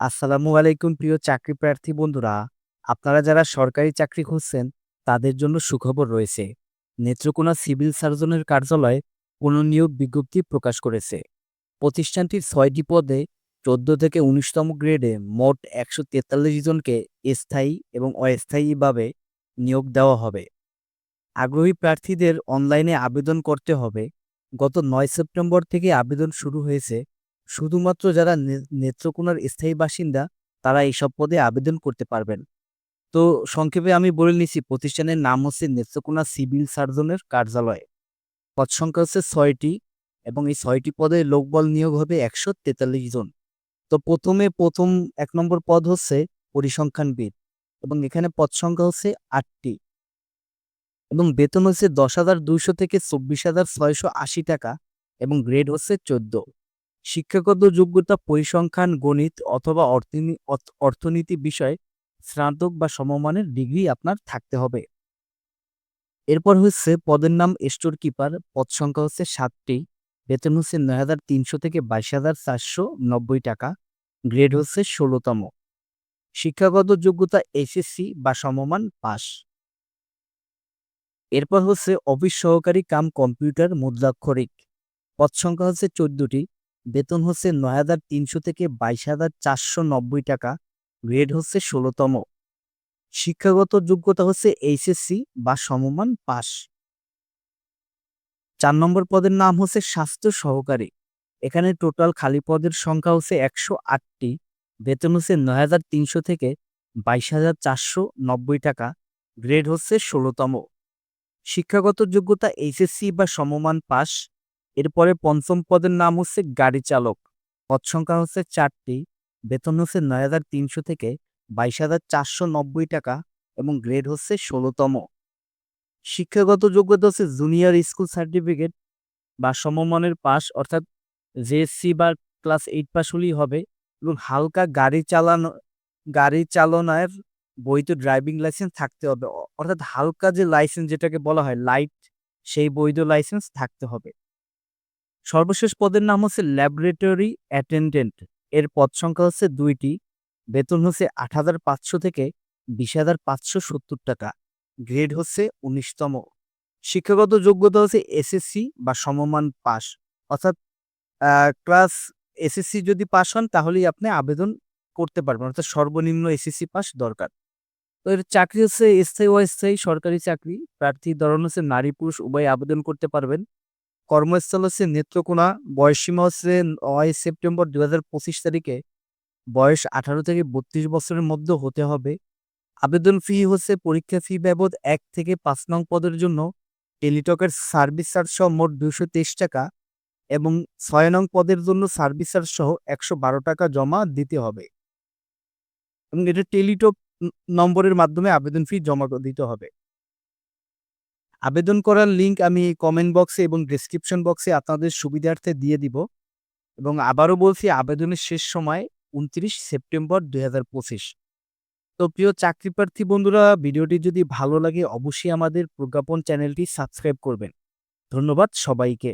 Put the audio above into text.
আসসালামু আলাইকুম প্রিয় চাকরি প্রার্থী বন্ধুরা। আপনারা যারা সরকারি চাকরি খুঁজছেন, তাদের জন্য সুখবর রয়েছে। নেত্রকোনা সিভিল সার্জনের কার্যালয়ে পুনর্নিয়োগ বিজ্ঞপ্তি প্রকাশ করেছে। প্রতিষ্ঠানটির ছয়টি পদে চোদ্দ থেকে উনিশতম গ্রেডে মোট একশো তেতাল্লিশ জনকে স্থায়ী এবং অস্থায়ীভাবে নিয়োগ দেওয়া হবে। আগ্রহী প্রার্থীদের অনলাইনে আবেদন করতে হবে। গত নয় সেপ্টেম্বর থেকে আবেদন শুরু হয়েছে শুধুমাত্র যারা নেত্রকোনার স্থায়ী বাসিন্দা, তারা এইসব পদে আবেদন করতে পারবেন। তো সংক্ষেপে আমি বলে নিচ্ছি, প্রতিষ্ঠানের নাম হচ্ছে নেত্রকোনা সিভিল সার্জনের কার্যালয়। পদ সংখ্যা হচ্ছে ছয়টি এবং এই ছয়টি পদে লোকবল নিয়োগ হবে একশো তেতাল্লিশ জন। তো প্রথমে প্রথম এক নম্বর পদ হচ্ছে পরিসংখ্যানবিদ এবং এখানে পদ সংখ্যা হচ্ছে আটটি। এবং বেতন হচ্ছে দশ হাজার দুইশো থেকে চব্বিশ হাজার ছয়শো আশি টাকা এবং গ্রেড হচ্ছে চোদ্দ। শিক্ষাগত যোগ্যতা পরিসংখ্যান, গণিত অথবা অর্থনী- অর্থ- অর্থনীতি বিষয়ে স্নাতক বা সমমানের ডিগ্রি আপনার থাকতে হবে। এরপর হচ্ছে পদের নাম স্টোর কিপার, পদ সংখ্যা হচ্ছে সাতটি, বেতন হচ্ছে নয় হাজার তিনশো থেকে বাইশ হাজার চারশো নব্বই টাকা, গ্রেড হচ্ছে ষোলোতম। শিক্ষাগত যোগ্যতা এসএসসি বা সমমান পাস। এরপর হচ্ছে অফিস সহকারী কাম কম্পিউটার মুদ্রাক্ষরিক, পদ সংখ্যা হচ্ছে চোদ্দটি বেতন হচ্ছে নয় হাজার তিনশো থেকে বাইশ হাজার চারশো নব্বই টাকা, গ্রেড হচ্ছে ষোলোতম। শিক্ষাগত যোগ্যতা হচ্ছে এইচএসসি বা সমমান পাস চার নম্বর পদের নাম হচ্ছে স্বাস্থ্য সহকারী। এখানে টোটাল খালি পদের সংখ্যা হচ্ছে একশো আটটি, বেতন হচ্ছে নয় হাজার তিনশো থেকে বাইশ হাজার চারশো নব্বই টাকা, গ্রেড হচ্ছে ষোলোতম। শিক্ষাগত যোগ্যতা এইচএসসি বা সমমান পাস এরপরে পঞ্চম পদের নাম হচ্ছে গাড়ি চালক। পদ সংখ্যা হচ্ছে চারটি, বেতন হচ্ছে নয় হাজার তিনশো থেকে বাইশ হাজার চারশো নব্বই টাকা এবং গ্রেড হচ্ছে ষোলোতম। শিক্ষাগত যোগ্যতা হচ্ছে জুনিয়র স্কুল সার্টিফিকেট বা সমমানের পাস অর্থাৎ জেএসসি বা ক্লাস এইট পাস হলেই হবে এবং হালকা গাড়ি চালানো, গাড়ি চালনার বৈধ ড্রাইভিং লাইসেন্স থাকতে হবে। অর্থাৎ হালকা যে লাইসেন্স যেটাকে বলা হয়, লাইট, সেই বৈধ লাইসেন্স থাকতে হবে। সর্বশেষ পদের নাম হচ্ছে ল্যাবরেটরি অ্যাটেন্ডেন্ট। এর পদ সংখ্যা হচ্ছে দুইটি। বেতন হচ্ছে আট হাজার পাঁচশো থেকে বিশ হাজার পাঁচশো সত্তর টাকা। গ্রেড হচ্ছে উনিশতম। শিক্ষাগত যোগ্যতা হচ্ছে এসএসসি বা সমমান পাস অর্থাৎ ক্লাস এসএসসি যদি পাস হন তাহলেই আপনি আবেদন করতে পারবেন। অর্থাৎ সর্বনিম্ন এসএসসি পাস দরকার। তো এর চাকরি হচ্ছে স্থায়ী অস্থায়ী সরকারি চাকরি। প্রার্থী ধরন হচ্ছে নারী, পুরুষ, উভয় আবেদন করতে পারবেন। কর্মস্থল হচ্ছে নেত্রকোনা বয়সসীমা হচ্ছে নয় সেপ্টেম্বর দু তারিখে। বয়স আঠারো থেকে বত্রিশ বছরের মধ্যে হতে হবে। আবেদন ফি হচ্ছে পরীক্ষা ফি বাবদ এক থেকে পাঁচ নং পদের জন্য। টেলিটকের সার্ভিস চার্জ সহ মোট দুশো তেইশ টাকা এবং ছয় নং পদের জন্য সার্ভিস চার্জ সহ একশো বারো টাকা জমা দিতে হবে। এবং এটা টেলিটক নম্বরের মাধ্যমে আবেদন ফি জমা দিতে হবে। আবেদন করার লিঙ্ক আমি কমেন্ট বক্সে এবং ডিসক্রিপশন বক্সে আপনাদের সুবিধার্থে দিয়ে দিব। এবং আবারও বলছি, আবেদনের শেষ সময় উনত্রিশ সেপ্টেম্বর দু হাজার পঁচিশ। তো প্রিয় চাকরি প্রার্থী বন্ধুরা, ভিডিওটি যদি ভালো লাগে, অবশ্যই আমাদের প্রজ্ঞাপন চ্যানেলটি সাবস্ক্রাইব করবেন। ধন্যবাদ সবাইকে।